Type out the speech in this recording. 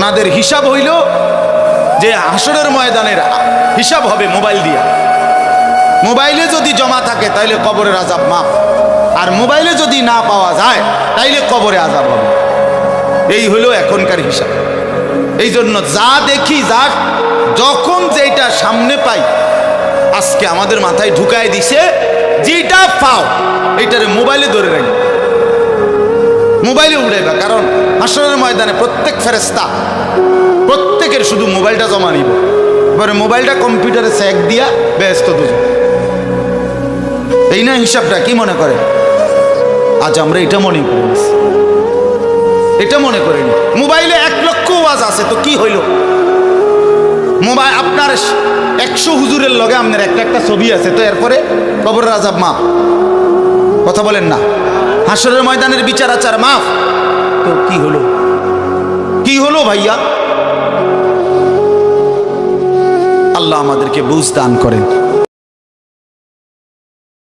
ওনাদের হিসাব হইল যে হাসরের ময়দানের হিসাব হবে মোবাইল দিয়া। মোবাইলে যদি জমা থাকে, তাইলে কবরের আজাব মাপ আর মোবাইলে যদি না পাওয়া যায়, তাইলে কবরে আজাব হবে। এই হলো এখনকার হিসাব। এই জন্য যা দেখি, যা যখন যেটা সামনে পাই, আজকে আমাদের মাথায় ঢুকায় দিছে যেটা পাও, এইটারে মোবাইলে ধরে রাখি। মোবাইলে উড়াইবা, কারণ হাসরের ময়দানে প্রত্যেক ফেরেস্তা প্রত্যেকের শুধু মোবাইলটা জমা নিব। এবারে মোবাইলটা কম্পিউটারে স্যাক দিয়া ব্যস্ত দুজন। এই না হিসাবটা, কি মনে করে? আজ আমরা এটা মনে করি এটা মনে করিনি মোবাইলে এক লক্ষ ওয়াজ আছে, তো কি হইল? মোবাইল আপনার একশো হুজুরের লগে আপনার একটা একটা ছবি আছে, তো এরপরে কবর রাজাব মা কথা বলেন না। হাসরের ময়দানের বিচার আচার মাফ। তো কি হলো? কি হলো ভাইয়া? আল্লাহ আমাদেরকে বুঝ দান করেন।